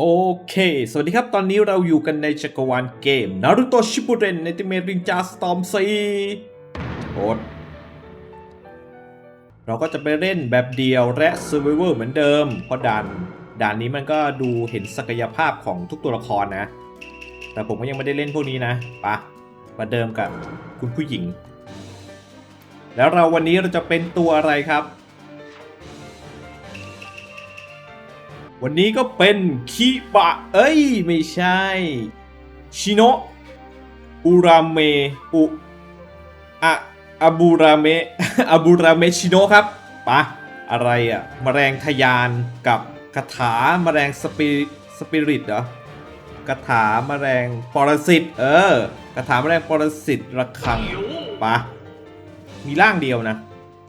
โอเค สวัสดีครับ ตอนนี้เราอยู่กันในจักรวาลเกม Naruto Shippuden Ultimate Ninja Storm 4โอดเราก็จะไปเล่นแบบเดียวและ Survivor เหมือนเดิม เพราะด่านด่านนี้มันก็ดูเห็นศักยภาพของทุกตัวละครนะ แต่ผมก็ยังไม่ได้เล่นพวกนี้นะปะมาเดิมกับคุณผู้หญิง แล้วเราวันนี้เราจะเป็นตัวอะไรครับ วันนี้ก็เป็นคิบะ เอ้ย ไม่ใช่ ชิโนะอุราเมอุอะอาบูราเมอาบูราเมชิโนะครับปะอะไรอะแมลงทะยานกับคาถาแมลงสปิสปิริตเหรอคาถาแมลงปรสิต เออคาถาแมลงปรสิตระคังปะมีร่างเดียวนะ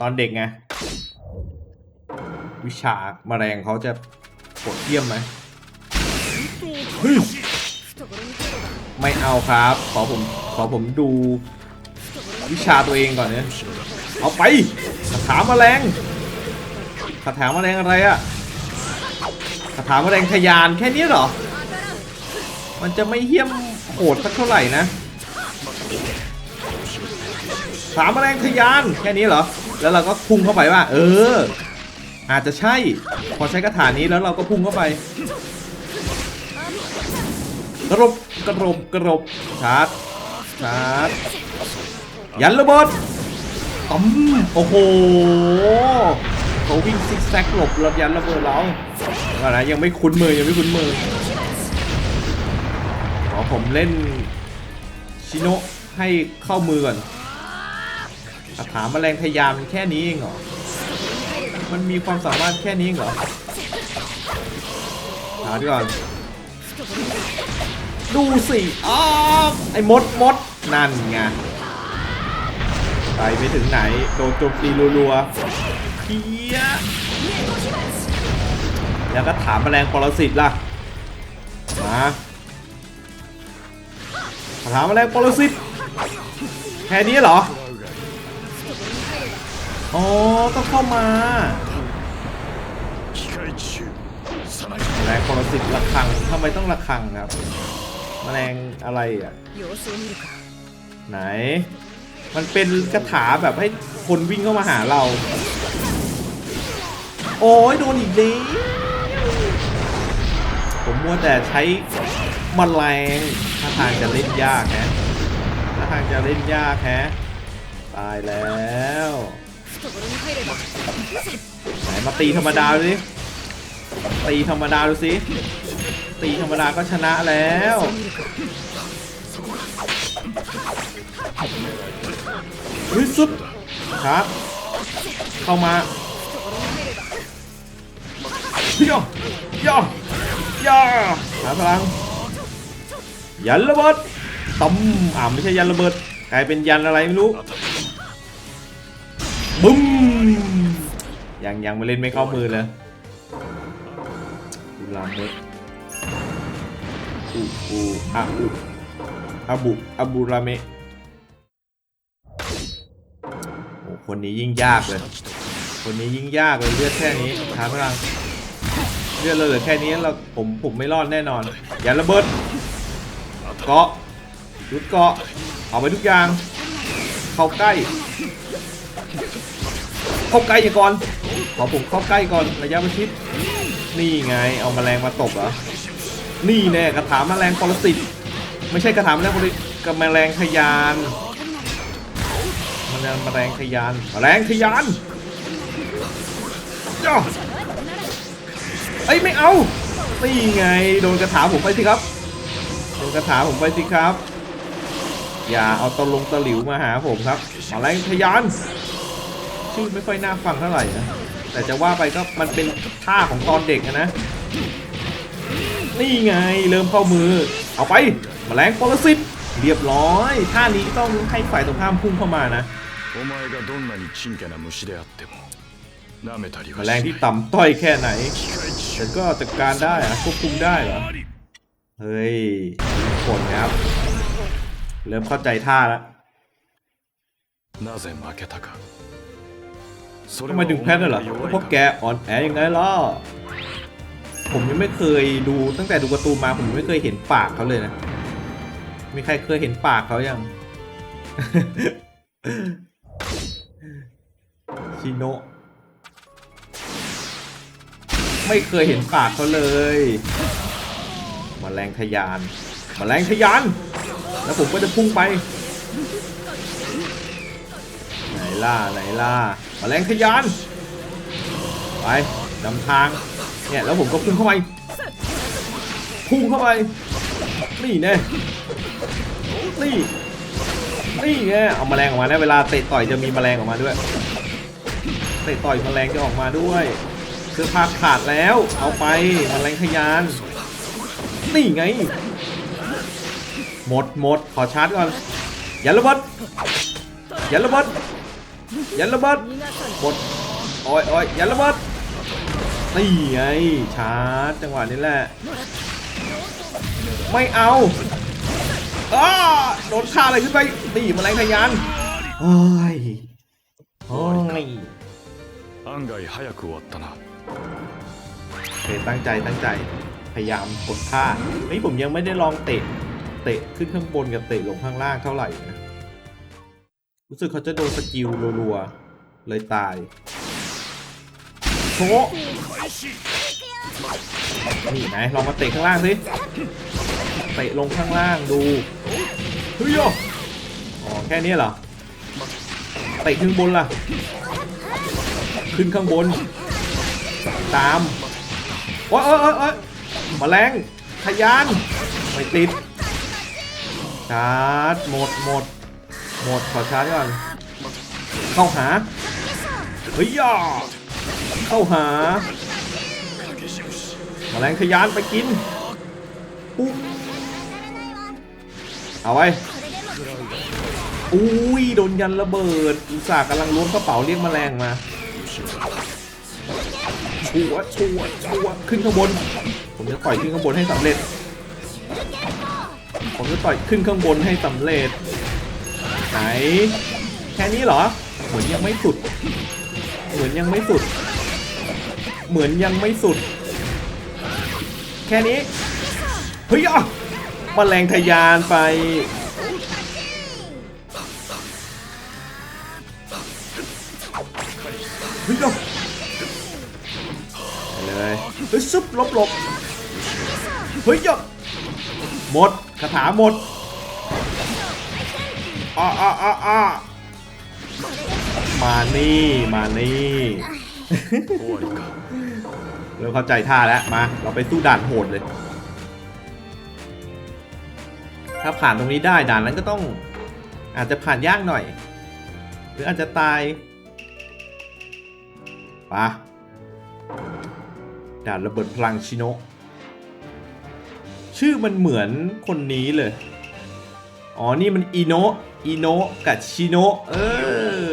ตอนเด็กไงวิชาแมลงเขาจะ ดเยี่ยมไหมเฮ้ยไม่เอาครับ ขอผมขอผมดูวิชาตัวเองก่อนเนี่ยเอาไปคาถาแมลงคาถาแมลงอะไรอะคาถาแมลงทะยานแค่นี้เหรอ มันจะไม่เหี้ยมโหดสักเท่าไหร่นะคาถาแมลงทะยานแค่นี้เหรอ แล้วเราก็พุ่งเข้าไปว่า เออ อาจจะใช่ พอใช้คาถานี้แล้วเราก็พุ่งเข้าไป กระรบกระรบกระรบชาร์จชาร์จยันระเบิดต้มโอ้โหเขาวิ่งซิกแซกหลบระยันระเบิดเราเดี๋ยวอนนะยังไม่คุ้นมือยังไม่คุ้นมือขอผมเล่นชิโนะให้เข้ามือก่อนคาถาแมลงทะยานแค่นี้เองเหรอ มันมีความสามารถแค่นี้เหรอหาดีก่อนดูสิอ้าวไอ้มดมดนั่นไงไปไปถึงไหน โดนโจมตีรัวๆเพี้ยแล้วก็ถามแมลงปรสิตล่ะ มาถามแมลงปรสิตแค่นี้เหรอ อ๋อต้องเข้ามาแรงคนละสิบระคังทำไมต้องระคังครับแมลงอะไรอะไหน มันเป็นกระถาแบบให้คนวิ่งเข้ามาหาเรา โอ้ยโดนอีกแล้วผมมัวแต่ใช้มแมลงท่าทางจะเล่นยากแฮะท่าทางจะเล่นยากแฮะตายแล้ว ไหมาตีธรรมดาดูสิตีธรรมดาดูสิตีธรรมดาก็ชนะแล้วฮึซุปครับ เข้ามาเย่อย่อย่อหาพลัง ยันระเบิดตั้มอ่าไม่ใช่ยันระเบิด กลายเป็นยันอะไรไม่รู้ บึ้มยังยังไม่เล่นไม่เข้ามือเลยอุลาเมะอูอูอาอูอาบุอาบูราเมะโอ้คนนี้ยิ่งยากเลย คนนี้ยิ่งยากเลยเลือดแค่นี้ทานพลังเลือดเราเหลือแค่นี้เราผมผมไม่รอดแน่นอน อย่าระเบิดเกาะยุดเกาะเอาไปทุกอย่าง เข้าใกล้ เข้าใกล้ก่อน ขอผมเข้าใกล้ก่อนระยะประชิด นี่ไง เอาแมลงมาตบเหรอ นี่แน่กระถาแมลงปรสิต ไม่ใช่กระถาแมลงปรสิตกับแมลงทะยานมันแมลงทะยานแมลงทะยานจ้าเอ้ยไม่เอา นี่ไงโดนกระถาผมไปสิครับ โดนกระถาผมไปสิครับ อย่าเอาตะลงตะหลิวมาหาผมครับแมลงทะยาน ชื่อไม่ค่อยน่าฟังเท่าไหร่นะ แต่จะว่าไปก็มันเป็นท่าของตอนเด็กอะนะ นี่ไงเริ่มเข้ามือ เอาไปแมลงปรสิตเรียบร้อย ท่านี้ต้องให้ฝ่ายตรงข้ามพุ่งเข้ามานะ お前がどんなにちんけな虫であっても舐めたり แม は ลง し ที่ต่ำต้อยแค่ไหน 機械 ฉั 中 นก็จัดการได้อะควบคุมได้เหรอ เฮ้ยผลครับ เริ่มเข้าใจท่าแล้ว なぜ負けたかそ ทำไมถึงแพ้ย์เหรอเพราะแกอ่อนแอยังไงล่ะผมยังไม่เคยดูตั้งแต่ดูประตูมาผมยังไม่เคยเห็นปากเขาเลยนะมีใครเคยเห็นปากเขายังชิโนะไม่เคยเห็นปากเขาเลยมาแรงทยานมาแรงทยาน แล้วผมก็จะพุ่งไป ล่ะไหนล่ะมแมลงทะยานไปนำทางเนี่ยแล้วผมก็พุ่งเข้าไปพุ่งเข้าไปนี่แน่นี่นี่ไงเอาแมลงออกมานะเวลาเตะต่อยจะมีแมลงออกมาด้วยเตะต่อยแมลงจะออกมาด้วยเสื้อผ้าขาดแล้ว เอาไปแมลงทะยานนี่ไง หมดหมดขอชาร์จก่อนอย่าระเบิดอย่าระเบิด ย่าระเบิด 逃がさぬ หมดโอ้ยโอ้ยอย่าระเบิดนี่ไงชาร์จจังหวะนี้แหละ ไม่เอาอ้าโดนฆ่าอะไรขึ้นไปนี่แมลงทะยานเฮ้ยโอ้ย 案外早く終わったな โอเคตั้งใจตั้งใจพยายามกดท่าเฮ้ยผมยังไม่ได้ลองเตะ เตะขึ้นข้างบนกับเตะลงข้างล่างเท่าไหร่นะ รู้สึกเขาจะโดนสกิลรัวๆเลยตายโชนี่ไหนลองมาเตะข้างล่างสิเตะลงข้างล่างดูเฮ้ยอ๋อแค่นี้เหรอเตะขึ้นบนล่ะ ขึ้นข้างบน ตามโอ๊ยโอ๊ยโอ๊ยโอ๊ยแมลงทะยานไม่ติดชาร์จหมดหมด หมดขอชาร์จก่อน เข้าหา เฮ้ยย่าเข้าหาแมลงทะยานไปกินปุ๊บเอาไว้อุ้ยโดนยันระเบิดอุตส่าห์กำลังล้วงกระเป๋าเรียกแมลงมาชัวชัวชัวขึ้นข้างบน ผมจะต่อยขึ้นข้างบนให้สำเร็จ ผมจะต่อยขึ้นข้างบนให้สำเร็จ ไหน แค่นี้เหรอ เหมือนยังไม่สุด เหมือนยังไม่สุด เหมือนยังไม่สุด แค่นี้ เฮ้ยอะมแมลงทะยานไป เฮ้ยอะเลยเฮ้ยซุบลบลบเฮ้ยหยดหมดคาถาหมด มานี่มานี่เริ่มเข้าใจท่าแล้วมา เราไปสู้ด่านโหดเลย ถ้าผ่านตรงนี้ได้ด่านนั้นก็ต้อง อาจจะผ่านยากหน่อย หรืออาจจะตายปะด่านระเบิดพลังชิโนชื่อมันเหมือนคนนี้เลย อ๋อ นี่มันอีโนะ อิโนะกับชิโนะเอ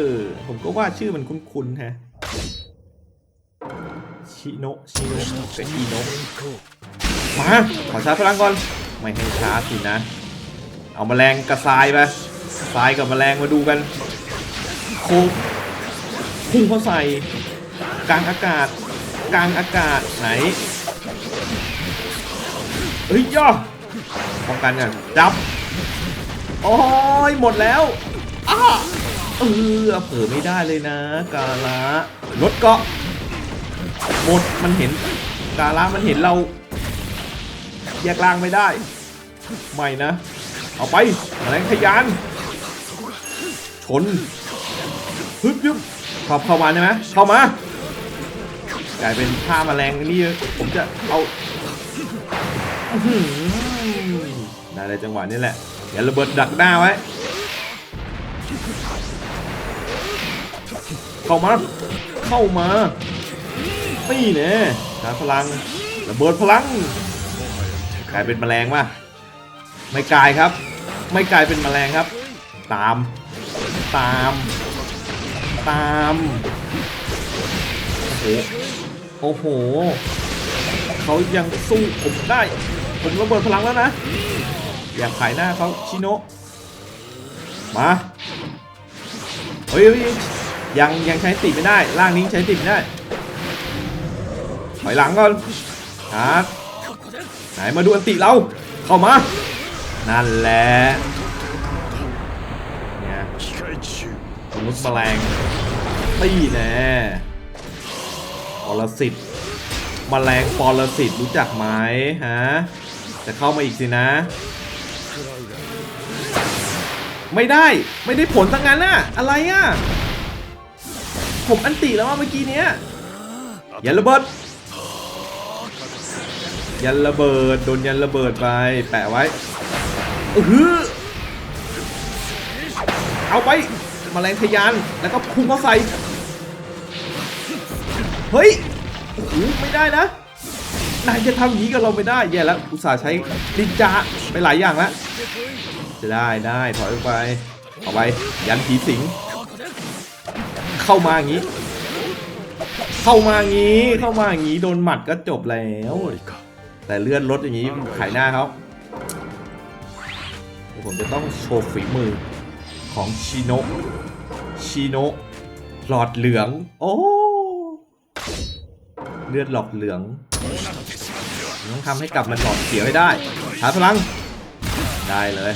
อ ผมก็ว่าชื่อมันคุ้นๆฮะ ชิโนะชิโนะเป็นอีโนะมา ขอชาร์จพลังก่อน ไม่ให้ชาร์จสินะ เอาแมลงกระทรายไปทรายกับแมลงมาดูกันโคงพุ่งเข้าใส่ กลางอากาศ กลางอากาศไหน เฮ้ยย่อป้องกันกันจับ โอ้ยหมดแล้วอ้าเออเผลอไม่ได้เลยนะกาละรถเกาะหมดมันเห็นกาลามันเห็นเราแยกล่างไม่ได้ไม่นะ เอาไปแมลงทะยาน ชนฮึบยึบเข้าเข้ามาใช่ไหมเข้ามากลายเป็นท่าแมลงนี่ผมจะเอาอะได้เลยจังหวะนี้แหละ อย่าระเบิดดักหน้าไว้ เข้ามา เข้ามานี่เนี่ยชาร์จพลัง ระเบิดพลัง กลายเป็นแมลงว่ะไม่กลายครับ ไม่กลายเป็นแมลงครับ ตาม ตาม ตาม โอ้โหโอ้โหเขายังสู้ผมได้ ผมระเบิดพลังแล้วนะ อยากขายหน้าเขาชิโนมาเฮ้ยยังยังใช้ติไม่ได้ล่างนี้ใช้ติไม่ได้ถอยหลังก่อนฮาร์ดไหนมาดูอันติเราเข้ามา นั่นแหละเนี่ยสมุดแมลงตีแน่ปรสิตแมลงปรสิตรู้จักไหมฮะจะเข้ามาอีกสินะ ไม่ได้ไม่ได้ผลทั้งนั้นน่ะอะไรอะ ผมอันติแล้วว่าเมื่อกี้เนี้ยยันระเบิด ยันระเบิดโดนยันระเบิดไป แปะไว้อื้ออเอาไปแมลงทะยานแล้วก็พุ่งเข้าใส่เฮ้ยโอ้โหไม่ได้นะนายจะทำอย่างนี้กับเราไม่ได้แย่แล้วอุตส่าห์ใช้ดินจาไปหลายอย่างแล้ว จะได้ได้ถอยออกไปเอาไปยันผีสิง เข้ามาอย่างนี้ เข้ามาอย่างนี้เข้ามาอย่างนี้โดนหมัดก็จบแล้วแต่เลื่อนรถอย่างนี้ขายหน้าเขาผมจะต้องโชว์ฝีมือของชิโนะชิโนะหลอดเหลือง โอ้เลือดหลอดเหลืองต้องทำให้กลับมันหลอดเขียวให้ได้หาพลังได้เลย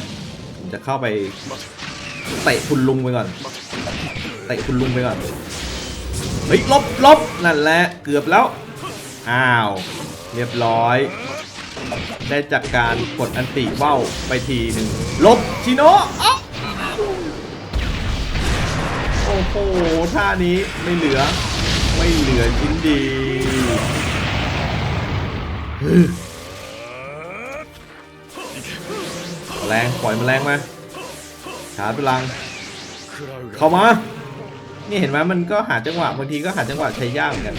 ผมจะเข้าไปเตะคุณลุงไปก่อนเตะคุณลุงไปก่อนเฮ้ยลบลบนั่นแหละเกือบแล้วอ้าว เรียบร้อย ได้จากการกดอันติว่าวไปทีหนึ่งลบชิโนอ๊ะโอ้โห ท่านี้ไม่เหลือ ไม่เหลือชิ้นดี แรงปล่อยมัแรงมาชาร์จพลัง เข้ามา นี่เห็นไหมมันก็หาจังหวะบางทีก็หาจังหวะใช้ยากเหมือนกัน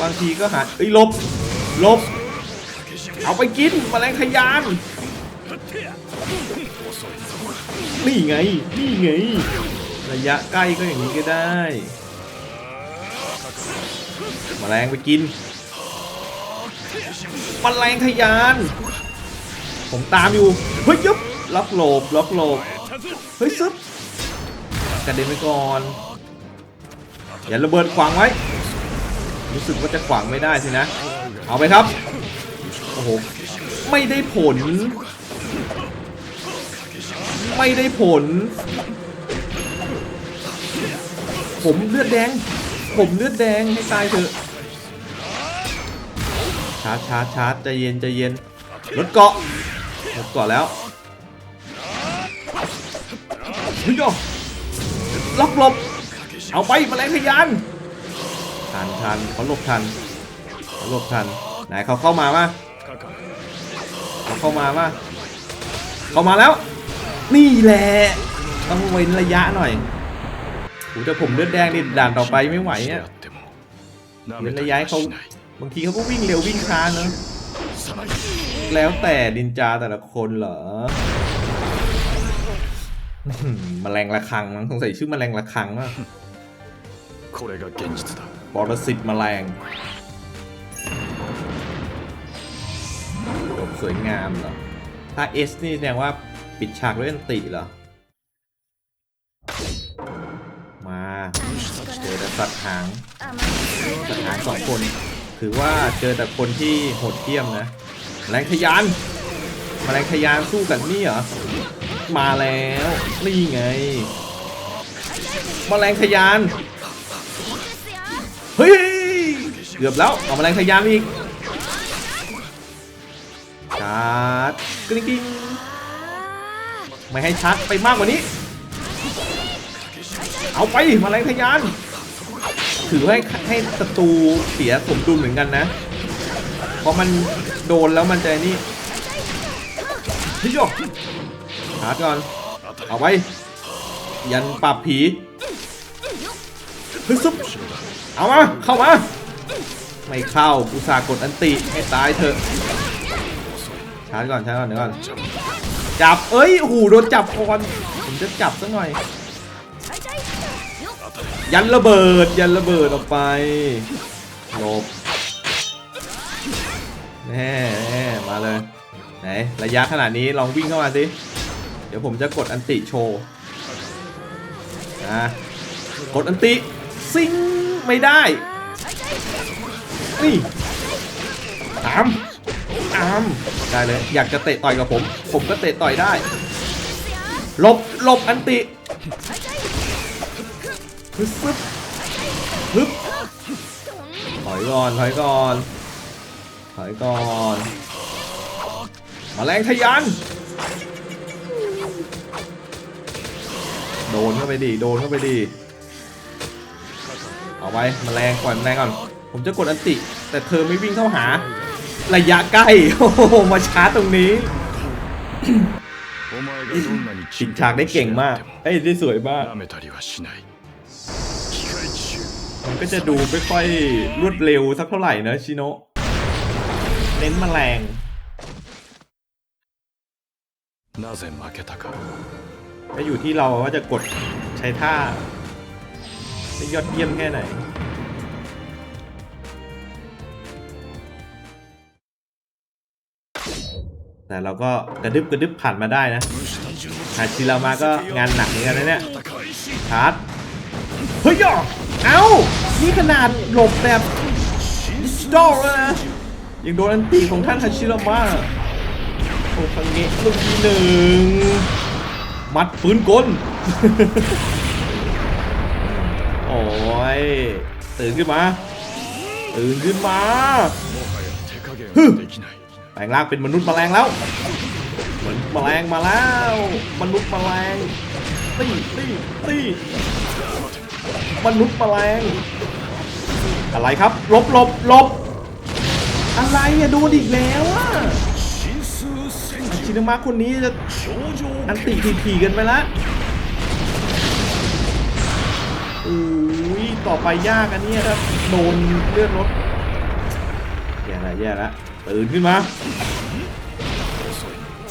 บางทีก็หาเอ้ยลบลบ เอาไปกินมแมลงขยาน นี่ไง นี่ไง ระยะใกล้ก็อย่างนี้ก็ได้มแมลงไปกิน แมลงขยาน ผมตามอยู่ เฮ้ยยุบล็อกโลบล็อกโลบเฮ้ยซึบกระเด็นไปก่อน อย่าระเบิดขวางไว้ รู้สึกว่าจะขวางไม่ได้สินะ เอาไปครับ โอ้โห ไม่ได้ผล ไม่ได้ผล ผมเลือดแดง ผมเลือดแดงให้ตายเถอะ ชาร์จชาร์จชาร์จใจเย็นใจเย็นลดเกาะลดเกาะแล้วเฮ้ยล็อกหลบเอาไปแมลงพยานทันทันเขาหลบทันเขาหลบทันไหนเขาเข้ามามาเขาเข้ามามาเข้ามาแล้ว นี่แหละต้องเว้นระยะหน่อยโหแต่ผมเลือดแดงนี่ด่านต่อไปไม่ไหวเนี่ยเว้นระยะเขา บางทีเขาก็วิ่งเร็ววิ่งช้าเนอะแล้วแต่ดินจาแต่ละคนเหรอมแมลงระคังมั้งสงสัยชื่อมแมลงระคังอะปรสิตมแมลงจบสวยงามเหรอ ถ้าเอสนี่แสดงว่าปิดฉากด้วยอันติเหรอ มาเจอสัตว์หางสัตว์หางสองคน ถือว่าเจอแต่คนที่โหดเหี้ยมนะแมลงทะยานแมลงทะยานสู้กันนี่เหรอ มาแล้วนี่ไงแมลงทะยาน เฮ้ย เกือบแล้วเอาแมลงทะยานอีกชาร์จกริ๊งกริ๊งไม่ให้ชาร์จไปมากกว่านี้ เอาไปแมลงทะยาน ถือให้ให้ศัตรูเสียสมดุลเหมือนกันนะ เพราะมันโดนแล้วมันจะนี่พี่โยชาร์จก่อน เอาไปยันปราบผีฮึซุบเอามา เข้ามา ไม่เข้าอุตส่าห์กดอันติให้ตายเถอะชาร์จก่อนชาร์จก่อนเดี๋ยวก่อน จับ เอ้ยหูโดนจับก่อน ผมจะจับสักหน่อย ยันระเบิด ยันระเบิดออกไปหลบแน่แน่มาเลย ไหน ระยะขนาดนี้ลองวิ่งเข้ามาสิ เดี๋ยวผมจะกดอันติโชว์นะกดอันติซิงไม่ได้ นี่ตามตามได้เลย อยากจะเตะต่อยกับผม ผมก็เตะต่อยได้ หลบ หลบอันติ ปึ๊บปึ๊บปึ๊บถอยก่อน ถอยก่อน ถอยก่อน มาแรงทะยัน โดนเข้าไปดี โดนเข้าไปดี เอาไว้มาแรงก่อนแรงก่อน ผมจะกดอันติ แต่เธอไม่วิ่งเข้าหา ระยะใกล้ โอ้โห มาช้าตรงนี้ปิดฉากได้เก่งมาก เอ้ยได้สวยมาก มันก็จะดูไม่ค่อยรวดเร็วสักเท่าไหร่นะชิโนะเน้นแมลง なぜ負けたか ก็อยู่ที่เราว่าจะกดใช้ท่าได้ยอดเยี่ยมแค่ไหน แต่เราก็กระดึบกระดึบผ่านมาได้นะฮาชิรามาก็งานหนักเหมือนกันนะเนี่ย ชาร์จเฮ้ยย่อ เอ้า นี่ขนาดหลบแบบดิจิตอลแล้นะยังโดนอันตีของท่านฮาชิรามะโอ้คังเงะลูกที่หนึ่ง มัดปืนกล โอ้ย ตื่นขึ้นมา ตื่นขึ้นมาฮึแปลงร่างเป็นมนุษย์แมลงแล้วเหมือนแมลงมาแล้ว มนุษย์แมลงตีตีตี มนุษย์แมลงอะไรครับลบลบลบอะไรอะโดนอีกแล้วอะชินมะคนนี้จะอันติทีๆกันไปละอุ้ยต่อไปยากอันนี้ครับโดนเลือดลดแย่ละแย่ละตื่นขึ้นมา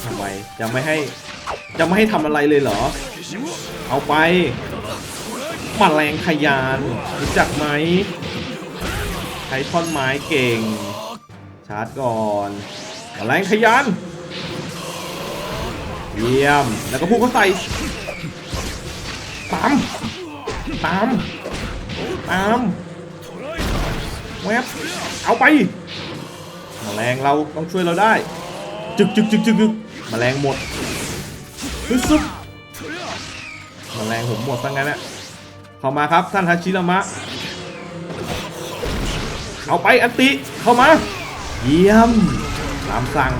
ทำไมจะไม่ให้จะไม่ให้ทำอะไรเลยเหรอ เอาไป มแมลงขยานรู้จักไหมใช้ท่อนไม้เก่ง ชาร์จก่อนมแมลงขยานเยี่ยม แล้วก็พุ่งเข้าใส่ตามตามตามแวบเอาไปมแมลงเราต้องช่วยเราได้ จึกจึกจึกจึกจึกแมลงหมดฮึซุบแมลงผมหมดซะงั้นอะ เข้ามาครับท่านฮาชิรามะ เอาไปอันติ เข้ามา เยี่ยมตามสั่ง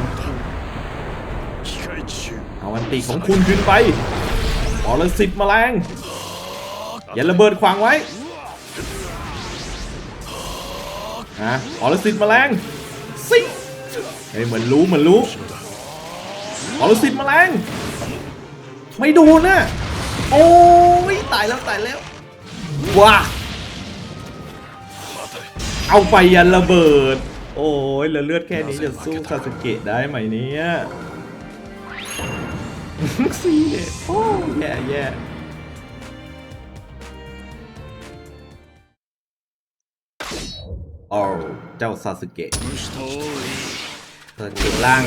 เอาอันติของคุณขึ้นไปบอลสิบมาแรง อย่าระเบิดขวางไว้ฮะบอลสิบมาแรงซิเฮ้ยเหมือนรู้เหมือนรู้บอลสิบมาแรง ไม่ดูนะ โอ้ยตายแล้วตายแล้ว ว้าเอาไปยันระเบิด โอ้ยแล้วเลือดแค่นี้จะสู้ซาสเกะได้ไหมเนี่ยซีเน่โอ้แย่แย่โอ้เจ้าซาสึเกะเปิดเก่งล่าง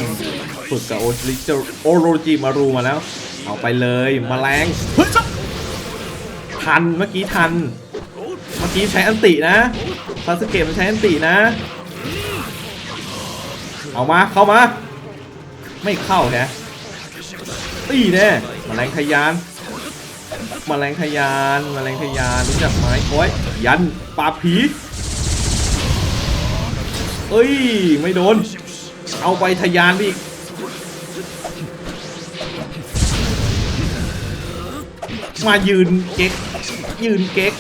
ฝึกกับโอริจิโอโรจิมารูมาแล้ว เอาไปเลยมแมลงเฮ้ย ทันเมื่อกี้ทัน เมื่อกี้ใช้อันตินะซาสเกะมันใช้อันตินะ เอามาเข้ามา ไม่เข้าแฮะตีแน่แมลงทะยานแมลงทะยานแมลงทะยานรู้จักไหมโอ้ยยันปาผีเอ้ย ไม่โดน เอาไปทะยานไปอีก มายืนเก๊ก ยืนเก๊ก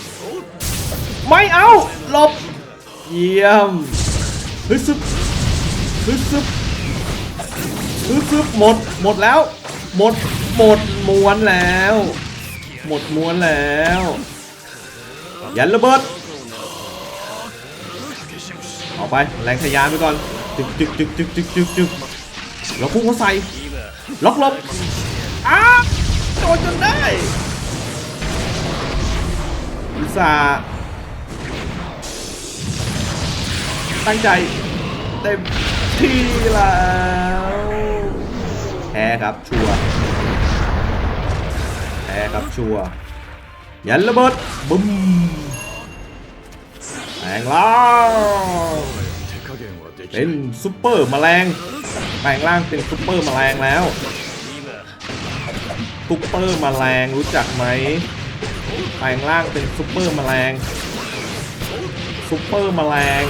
ไม่เอาหลบ เยี่ยมฮึซึบฮึซึบฮึบฮึบหมด หมดแล้ว หมด หมดม้วนแล้ว หมดม้วนแล้ว ยันระเบิดเอาไป แรงทะยานไปก่อน จึกจึกจึกจึกจึกจึกจึกแล้วพุ่งเขาใส่ล็อกลบอ้าโดนจนได้ อุตส่าห์ตั้งใจเต็มที่แล้วแพ้ครับชัวแพ้ครับชัวยันระเบิดบึ้มแรงล่างเป็นซุปเปอร์แมลงแปลงร่างเป็นซุปเปอร์แมลงแล้วซุปเปอร์แมลงรู้จักไหม แปลงร่างเป็นซุปเปอร์แมลงซุปเปอร์แมลง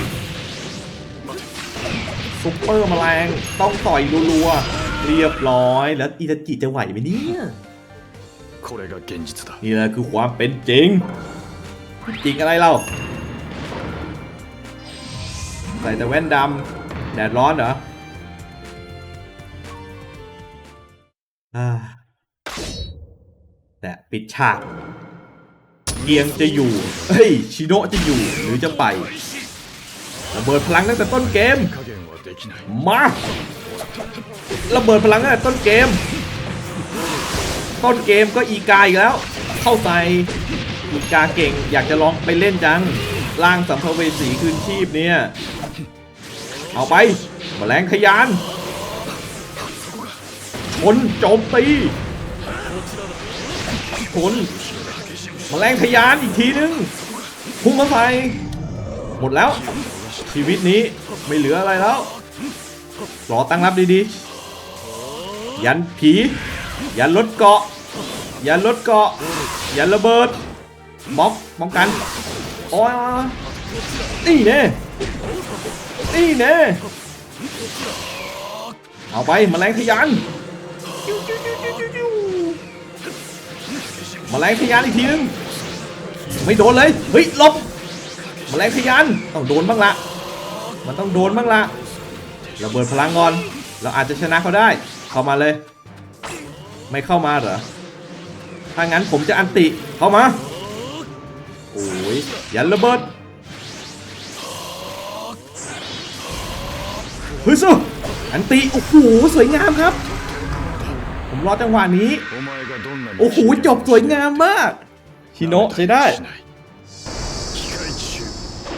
ซุปเปอร์แมลงต้องต่อยรัวๆเรียบร้อยแล้วอิตาจิจะไหวไหมเนี่ยนี่แหละคือความเป็นจริง จริงอะไรเราใส่แต่แว่นดำแดดร้อนเหรอแต่ปิดฉาก เกียงจะอยู่ เฮ้ย ชิโนะจะอยู่หรือจะไประเบิดพลังตั้งแต่ต้นเกม มาระเบิดพลังตั้งแต่ต้นเกม ต้นเกมก็อีกายแล้ว เข้าใส่อีกาเก่งอยากจะลองไปเล่นจังร่างสัมภเวสีคืนชีพเนี่ย เอาไปแมลงขยานชนโจมตีชน แมลงทะยานอีกทีนึงพุ่งมาใส่หมดแล้ว ชีวิตนี้ไม่เหลืออะไรแล้วรอตั้งรับดีๆ ยันผี ยันรถเกาะ ยันรถเกาะ ยันระเบิดบล็อกป้องกันโอ้ยนี่เน่นี่เน่เอาไปแมลงทะยาน มาแมลงทะยานอีกทีนึงไม่โดนเลยเฮ้ยลบแมลงทะยานต้องโดนบ้างละมันต้องโดนบ้างละระเบิดพลังก่อน เราอาจจะชนะเขาได้ เข้ามาเลย ไม่เข้ามาเหรอถ้างั้นผมจะอันติเข้ามาโอ้ยยันระเบิดเฮ้ยสู้อันติโอ้โหสวยงามครับ มรอจังหวะนี้ โอ้โห จบสวยงามมาก ชิโนะใช้ได้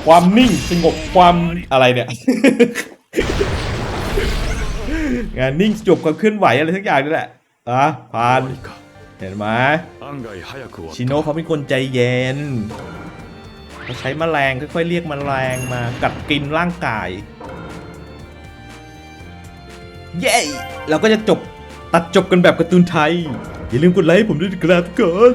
ความนิ่งสงบความอะไรเนี่ย งานนิ่งจบความเคลื่อนไหวอะไรทั้งอย่างนี่แหละอะผ่าน เห็นไหมชิโนะเขาเป็นคนใจเย็นเขาใช้มแมลงค่อยๆเรียกมแมลงมากัดกินร่างกาย เย้เราก็จะจบ ตัดจบกันแบบการ์ตูนไทย อย่าลืมกดไลค์ให้ผมด้วยนะครับทุกคน